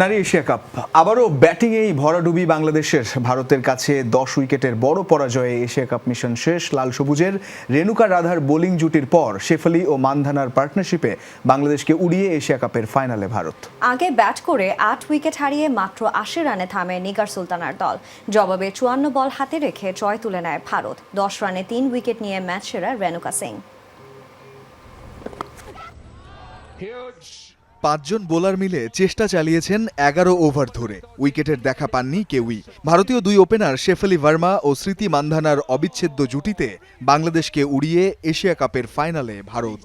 নারী Asia cup. আবারও ব্যাটিংয়েই ভরাডুবি বাংলাদেশের। ভারতের কাছে দশ উইকেটের বড় পরাজয়ে এশিয়া কাপ মিশন শেষ লাল সবুজের। রেণুকা রাধার বোলিং জুটির পর শেফালি ও মানধানার পার্টনারশিপে বাংলাদেশকে উড়িয়ে এশিয়া কাপের ফাইনালে ভারত। আগে ব্যাট করে আট উইকেট হারিয়ে মাত্র আশি রানে থামে নিগার সুলতানার দল। জবাবে চুয়ান্ন বল হাতে রেখে জয় তুলে নেয় ভারত। দশ রানে তিন উইকেট নিয়ে ম্যাচ সেরা রেণুকা সিং। পাঁচজন বোলার মিলে চেষ্টা চালিয়েছেন এগারো ওভার ধরে। উইকেটের দেখা পাননি কেউই। ভারতীয় দুই ওপেনার শেফালি ভার্মা ও স্মৃতি মান্ধানার অবিচ্ছেদ্য জুটিতে বাংলাদেশকে উড়িয়ে এশিয়া কাপের ফাইনালে ভারত.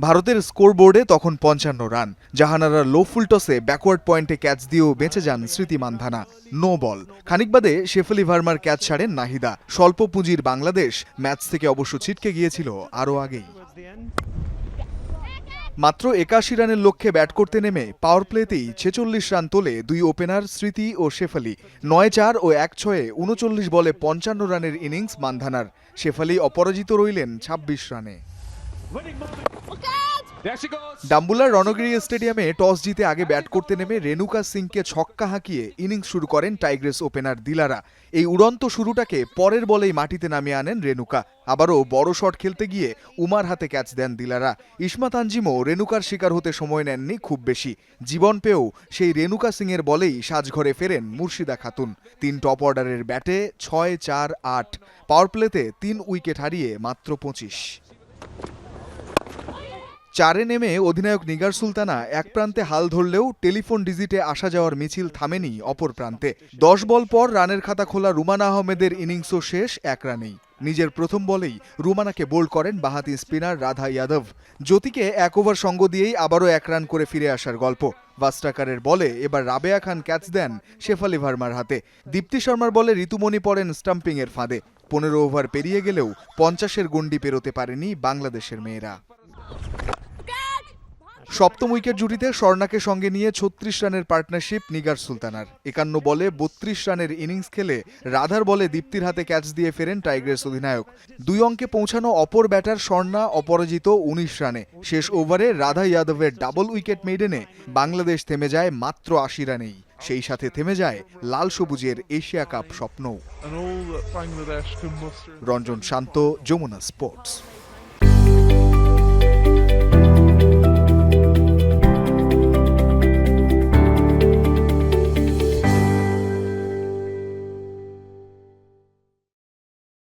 ভারতের স্কোরবোর্ডে তখন পঞ্চান্ন রান। জাহানারা লো ফুল টসে ব্যাকওয়ার্ড পয়েন্টে ক্যাচ দিয়েও বেঁচে যান স্মৃতি মান্ধানা। No ball. খানিক বাদে শেফালি ভার্মার ক্যাচ ছাড়েন নাহিদা। স্বল্প পুঁজির বাংলাদেশ ম্যাচ থেকে অবশ্য ছিটকে গিয়েছিল আরও আগেই। মাত্র একাশি রানের লক্ষ্যে ব্যাট করতে নেমে পাওয়ার প্লেতেই ছেচল্লিশ রান তোলে দুই ওপেনার স্মৃতি ও শেফালি। নয় চার ও এক ছয়ে উনচল্লিশ বলে পঞ্চান্ন রানের ইনিংস মান্ধানার। শেফালি অপরাজিত রইলেন ছাব্বিশ রানে। ডাম্বুলার রণগিরি স্টেডিয়ামে টস জিতে আগে ব্যাট করতে নেমে রেণুকা সিংকে ছক্কা হাঁকিয়ে ইনিংস শুরু করেন টাইগ্রেস ওপেনার দিলারা। এই উড়ন্ত শুরুটাকে পরের বলেই মাটিতে নামিয়ে আনেন রেণুকা। আবারও বড় শট খেলতে গিয়ে উমার হাতে ক্যাচ দেন দিলারা। ইসমা তানজিমও রেণুকার শিকার হতে সময় নেননি খুব বেশি। জীবন পেয়েও সেই রেণুকা সিংয়ের বলেই সাজঘরে ফেরেন মুর্শিদা খাতুন। তিন টপ অর্ডারের ব্যাটে ছয় চার আট, পাওয়ার প্লেতে তিন উইকেট হারিয়ে মাত্র পঁচিশ। চারে নেমে অধিনায়ক নিগার সুলতানা এক প্রান্তে হাল ধরলেও টেলিফোন ডিজিটে আসা যাওয়ার মিছিল থামেনি অপর প্রান্তে। দশ বল পর রানের খাতা খোলা রুমানা আহমেদের ইনিংসও শেষ, এক রানেই। নিজের প্রথম বলেই রুমানাকে বোল্ড করেন বাহাতি স্পিনার রাধা যাদব। জ্যোতিকে এক ওভার সঙ্গ দিয়েই আবারও এক রান করে ফিরে আসার গল্প। ভাস্টাকারের বলে এবার রাবেয়া খান ক্যাচ দেন শেফালি ভার্মার হাতে। দীপ্তি শর্মার বলে ঋতুমণি পড়েন স্টাম্পিংয়ের ফাঁদে। পনেরো ওভার পেরিয়ে গেলেও পঞ্চাশের গণ্ডি পেরোতে পারেনি বাংলাদেশের মেয়েরা। সপ্তম উইকেট জুটিতে স্বর্ণাকে সঙ্গে নিয়ে ছত্রিশ রানের পার্টনারশিপ নিগার সুলতানার। একান্ন বলে বত্রিশ রানের ইনিংস খেলে রাধার বলে দীপ্তির হাতে ক্যাচ দিয়ে ফেরেন টাইগ্রেস অধিনায়ক। দুই অঙ্কে পৌঁছানো অপর ব্যাটার স্বর্ণা অপরাজিত উনিশ রানে। শেষ ওভারে রাধা যাদবের ডাবল উইকেট মেডেনে বাংলাদেশ থেমে যায় মাত্র আশি রানেই। সেই সাথে থেমে যায় লাল সবুজের এশিয়া কাপ স্বপ্নও। Can muster. Ranjan Shanta Jamuna sports.